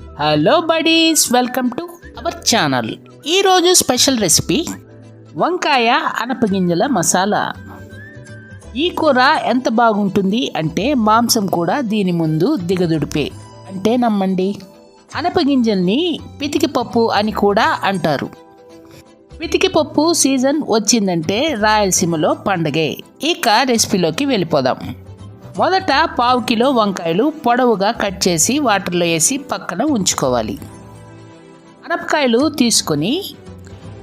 Hello buddies welcome to our channel ఈరోజు special recipe వంకాయ అనపగింజల మసాలా. ఈ కూర ఎంత బాగుంటుంది అంటే మాంసం కూడా దీని ముందు దిగదుడిపే. అంటే నమ్మండి అనపగింజల్ని పితికిపప్పు అని కూడా అంటారు. పితికిపప్పు సీజన్ వచ్చిందంటే రాయలసీమలో పండగే. ఇక రెసిపీలోకి వెళ్ళిపోదాం. మొదట పావు కిలో వంకాయలు పొడవుగా కట్ చేసి వాటర్లో వేసి పక్కన ఉంచుకోవాలి. అనపకాయలు తీసుకొని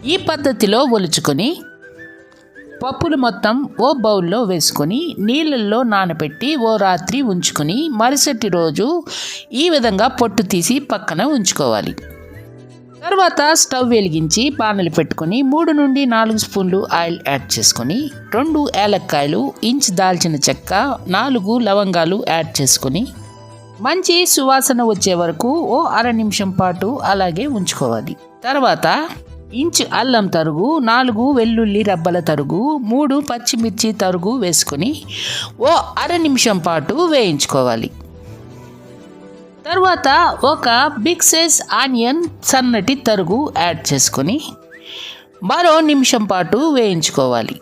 ఈ పద్ధతిలో ఒలుచుకొని పప్పులు మొత్తం ఓ బౌల్లో వేసుకొని నీళ్ళల్లో నానబెట్టి ఓ రాత్రి ఉంచుకొని మరుసటి రోజు ఈ విధంగా పొట్టు తీసి పక్కన ఉంచుకోవాలి. తర్వాత స్టవ్ వెలిగించి పానలు పెట్టుకొని మూడు నుండి నాలుగు స్పూన్లు ఆయిల్ యాడ్ చేసుకొని రెండు ఏలక్కాయలు ఇంచ్ దాల్చిన చెక్క నాలుగు లవంగాలు యాడ్ చేసుకొని మంచి సువాసన వచ్చే వరకు ఓ అర నిమిషం పాటు అలాగే ఉంచుకోవాలి. తర్వాత ఇంచ్ అల్లం తరుగు నాలుగు వెల్లుల్లి రబ్బల తరుగు మూడు పచ్చిమిర్చి తరుగు వేసుకొని ఓ అర నిమిషం పాటు వేయించుకోవాలి. తర్వాత ఒక బిగ్ సైజ్ ఆనియన్ సన్నటి తరుగు యాడ్ చేసుకొని మరో నిమిషం పాటు వేయించుకోవాలి.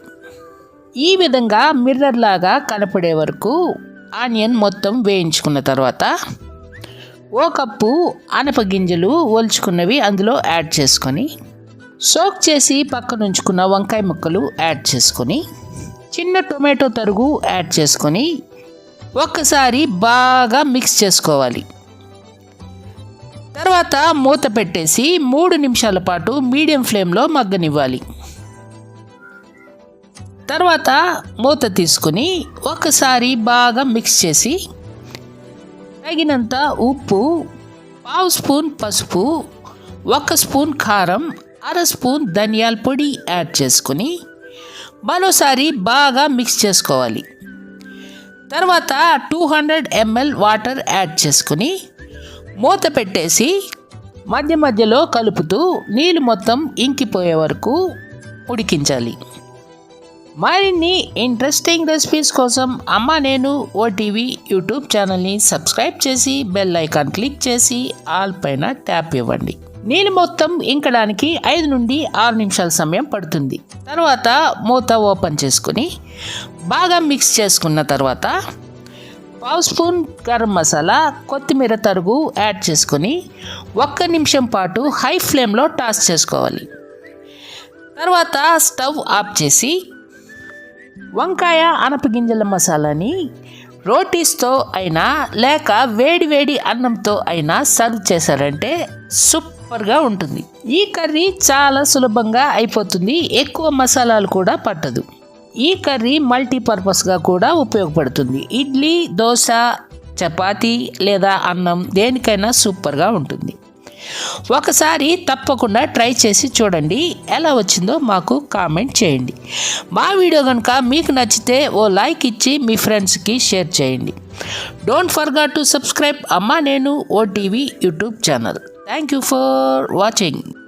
ఈ విధంగా మిర్రర్ లాగా కనపడే వరకు ఆనియన్ మొత్తం వేయించుకున్న తర్వాత ఓ కప్పు అనపగింజలు ఒల్చుకున్నవి అందులో యాడ్ చేసుకొని సోక్ చేసి పక్కనుంచుకున్న వంకాయ ముక్కలు యాడ్ చేసుకొని చిన్న టొమాటో తరుగు యాడ్ చేసుకొని ఒక్కసారి బాగా మిక్స్ చేసుకోవాలి. తర్వాత మూత పెట్టేసి మూడు నిమిషాల పాటు మీడియం ఫ్లేమ్లో మగ్గనివ్వాలి. తర్వాత మూత తీసుకుని ఒకసారి బాగా మిక్స్ చేసి తగినంత ఉప్పు పావు స్పూన్ పసుపు ఒక స్పూన్ కారం అర స్పూన్ ధనియాల పొడి యాడ్ చేసుకుని మరోసారి బాగా మిక్స్ చేసుకోవాలి. తర్వాత two hundred ML water add చేసుకుని మూత పెట్టేసి మధ్య మధ్యలో కలుపుతూ నీళ్ళు మొత్తం ఇంకిపోయే వరకు ఉడికించాలి. మరిన్ని ఇంట్రెస్టింగ్ రెసిపీస్ కోసం అమ్మ నేను ఓటీవీ యూట్యూబ్ ఛానల్ని సబ్స్క్రైబ్ చేసి బెల్ ఐకాన్ క్లిక్ చేసి ఆల్ పైన ట్యాప్ ఇవ్వండి. నీళ్ళు మొత్తం ఇంకడానికి ఐదు నుండి ఆరు నిమిషాల సమయం పడుతుంది. తర్వాత మూత ఓపెన్ చేసుకుని బాగా మిక్స్ చేసుకున్న తర్వాత పావు స్పూన్ గరం మసాలా కొత్తిమీర తరుగు యాడ్ చేసుకొని ఒక్క నిమిషం పాటు హై ఫ్లేమ్లో టాస్ చేసుకోవాలి. తర్వాత స్టవ్ ఆఫ్ చేసి వంకాయ అనపగింజల మసాలాని రోటీస్తో అయినా లేక వేడి వేడి అన్నంతో అయినా సర్వ్ చేశారంటే సూపర్గా ఉంటుంది. ఈ కర్రీ చాలా సులభంగా అయిపోతుంది. ఎక్కువ మసాలాలు కూడా పట్టదు. ఈ కర్రీ మల్టీపర్పస్గా కూడా ఉపయోగపడుతుంది. ఇడ్లీ దోశ చపాతి లేదా అన్నం దేనికైనా సూపర్గా ఉంటుంది. ఒకసారి తప్పకుండా ట్రై చేసి చూడండి. ఎలా వచ్చిందో మాకు కామెంట్ చేయండి. మా వీడియో కనుక మీకు నచ్చితే ఓ లైక్ ఇచ్చి మీ ఫ్రెండ్స్కి షేర్ చేయండి. డోంట్ ఫర్గాట్ టు సబ్స్క్రైబ్ అమ్మా నేను OTV YouTube channel. Thank you for watching